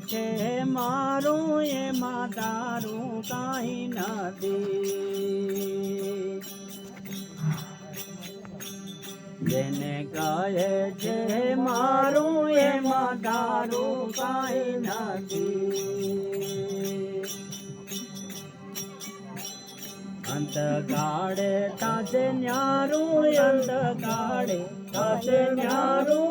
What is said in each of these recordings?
છે, મારું એમાં તારું કાંઈ નથી. જેને કહે છે, મારું એમાં તારું કાંઈ નથી. અંત કાળે તાજે ન્યારું, અંત કાળે તાજે ન્યારું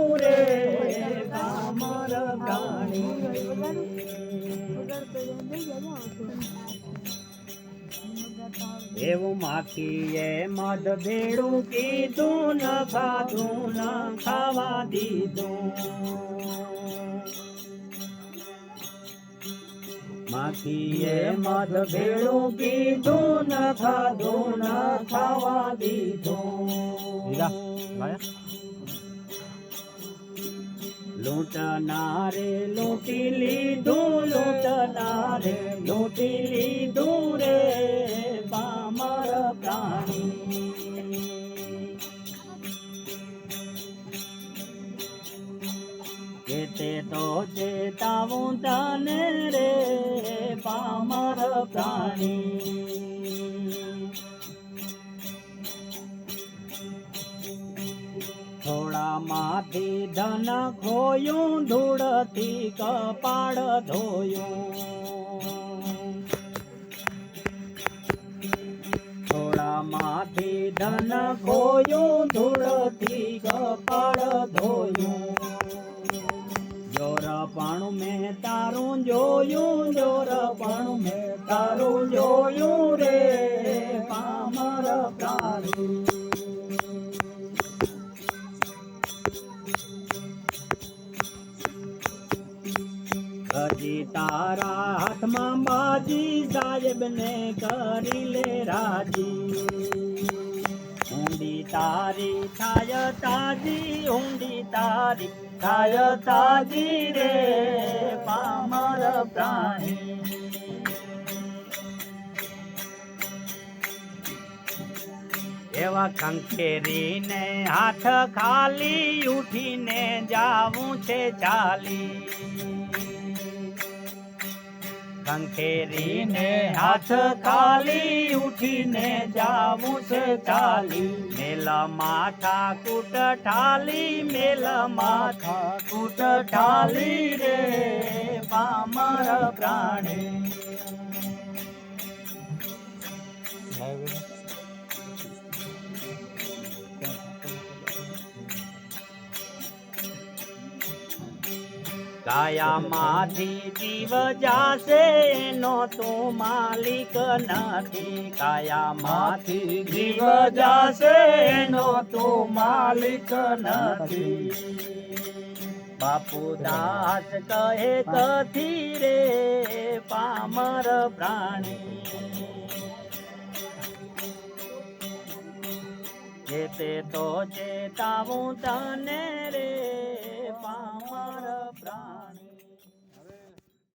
એવું માખીએ મધ ભેડું કીધું, ન ખાધું, ન ખાવા દીધું. માખીએ મધ ભેડું કીધું, ન ખાધું, ન ખાવા દીધું. લૂંટનારે લૂંટી લીધું, લૂંટનારે લૂંટી લીધું રે પામર પ્રાણી. કેતે તો ચેતાવું તને રે પામર પ્રાણી. થોડા માંથી ધન ખોયું, ધૂળથી કપાળ ધોયું. થોડા માંથી ધન ખોયું, ધૂળથી કપાળ ધોયું. જોર પણ મેં તારું જોયું, જોર પણ મેં તારું જોયું રે પામર પ્રાણી હજી તારા હાથમાં બાજી સાહેબને કરી લે રાજી. ઊંડી તારી થાય તાજી, ઊંડી તારી થાય તાજી રે પામર પ્રાણી. એવા કંખેરીને હાથ ખાલી ઉઠીને જાવું છે ચાલી. ખંખેરીને હાથ ખાલી ઉઠીને જાવું છે ચાલી મેલામાં ઠાકુટ કૂટ ઠાલી, મેલામાં ઠાકુટ કૂટ ઠાલી રે, પામર પ્રાણી. કાયામાંથી જીવ જાશે એનો તું માલિક નથી. કાયામાંથી જીવ જાશે એનો તું માલિક નથી. બાપુ દાસ કહે કથી રે પામર પ્રાણી. જે તે તો ચેતાવું તને રે પામર ಪ್ರಾಣ